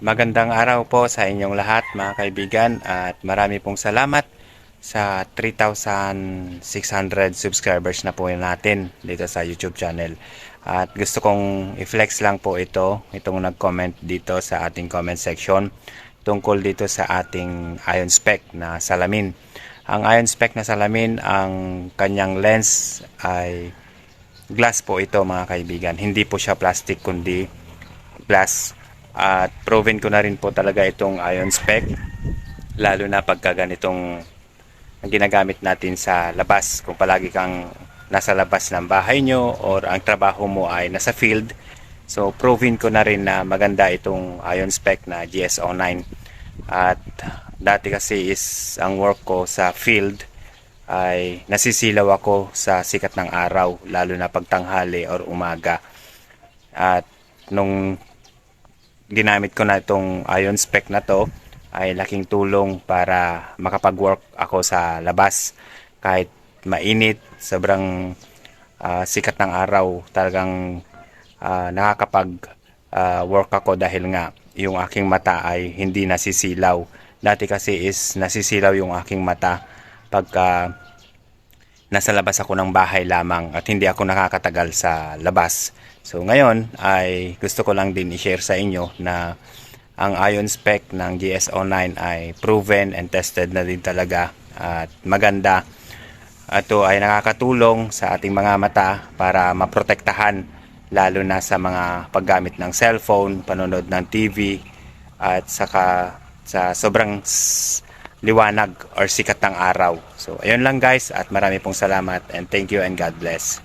Magandang araw po sa inyong lahat mga kaibigan at marami pong salamat sa 3,600 subscribers na po natin dito sa YouTube channel. At gusto kong i-flex lang po ito, itong nag-comment dito sa ating comment section tungkol dito sa ating ion spec na salamin. Ang ion spec na salamin, ang kanyang lens ay glass po ito mga kaibigan. Hindi po siya plastic kundi glass. At proven ko na rin po talaga itong ion spec. Lalo na pagka ganitong ang ginagamit natin sa labas. Kung palagi kang nasa labas ng bahay nyo or ang trabaho mo ay nasa field. So proven ko na rin na maganda itong ion spec na GSO9. At dati kasi is ang work ko sa field ay nasisilaw ako sa sikat ng araw lalo na pagtanghali or umaga. At nung ginamit ko na itong ion spec na to ay laking tulong para makapag-work ako sa labas kahit mainit, sobrang ah, sikat ng araw, talagang ah, nakakapag ah, work ako dahil nga yung aking mata ay hindi nasisilaw. Dati kasi is nasisilaw yung aking mata pagka nasa labas ako ng bahay lamang at hindi ako nakakatagal sa labas. So ngayon ay gusto ko lang din i-share sa inyo na ang ion spec ng GSO9 ay proven and tested na din talaga at maganda. Ito ay nakakatulong sa ating mga mata para maprotektahan lalo na sa mga paggamit ng cellphone, panonood ng TV at saka sa sobrang liwanag or sikat ng araw. So ayun lang guys at marami pong salamat and thank you and God bless.